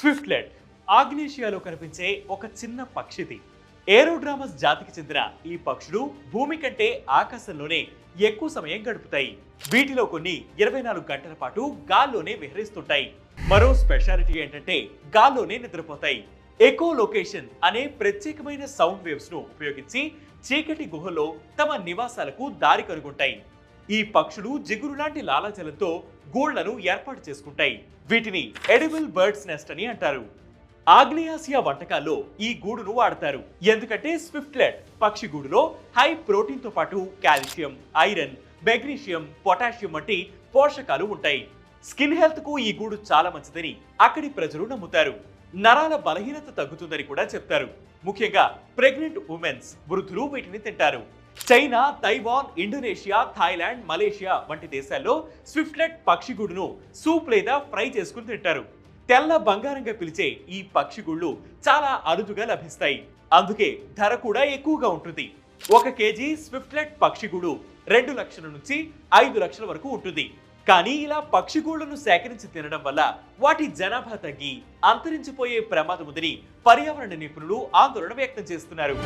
స్విఫ్ట్లెట్ ఆగ్నేషియాలో కనిపించే ఒక చిన్న పక్షిది. ఏరోడ్రామస్ జాతికి చెందిన ఈ పక్షులు భూమి కంటే ఆకాశంలోనే ఎక్కువ సమయం గడుపుతాయి. వీటిలో కొన్ని ఇరవై నాలుగు గంటల పాటు గాల్లోనే విహరిస్తుంటాయి. మరో స్పెషాలిటీ ఏంటంటే గాల్లోనే నిద్రపోతాయి. ఎకో లొకేషన్ అనే ప్రత్యేకమైన సౌండ్ వేవ్స్ను ఉపయోగించి చీకటి గుహలో తమ నివాసాలకు దారి కనుగొంటాయి. ఈ పక్షులు జిగురు లాంటి లాలాజలంతో గోళ్ళను ఏర్పాటు చేసుకుంటాయి. వీటిని ఎడిబుల్ బర్డ్స్ నెస్ట్ అని అంటారు. ఆగ్నేయాసియా వంటకాల్లో ఈ గూడును వాడతారు. ఎందుకంటే స్విఫ్ట్లెట్ పక్షి గూడులో హై ప్రోటీన్తో పాటు కాల్షియం ఐరన్ మెగ్నీషియం పొటాషియం వంటి పోషకాలు ఉంటాయి. స్కిన్ హెల్త్కు ఈ గూడు చాలా మంచిదని అక్కడి ప్రజలు నమ్ముతారు. నరాల బలహీనత తగ్గుతుందని కూడా చెప్తారు. ముఖ్యంగా ప్రెగ్నెంట్ ఉమెన్స్ వృద్ధులు వీటిని తింటారు. China Taiwan Indonesia Thailand Malaysia వంటి దేశాల్లో స్విఫ్ట్లెట్ పక్షిగూడును సూప్ లేదా ఫ్రై చేసుకుని తింటారు. తెల్ల బంగారంగా పిలిచే ఈ పక్షిగుళ్ళు చాలా అరుదుగా లభిస్తాయి. అందుకే ధర కూడా ఎక్కువగా ఉంటుంది. ఒక కేజీ స్విఫ్ట్లెట్ పక్షిగూడు రెండు లక్షల నుంచి ఐదు లక్షల వరకు ఉంటుంది. కానీ ఇలా పక్షిగూళ్ళను సేకరించి తినడం వల్ల వాటి జనాభా తగ్గి అంతరించిపోయే ప్రమాదం ఉందని పర్యావరణ నిపుణులు ఆందోళన వ్యక్తం చేస్తున్నారు.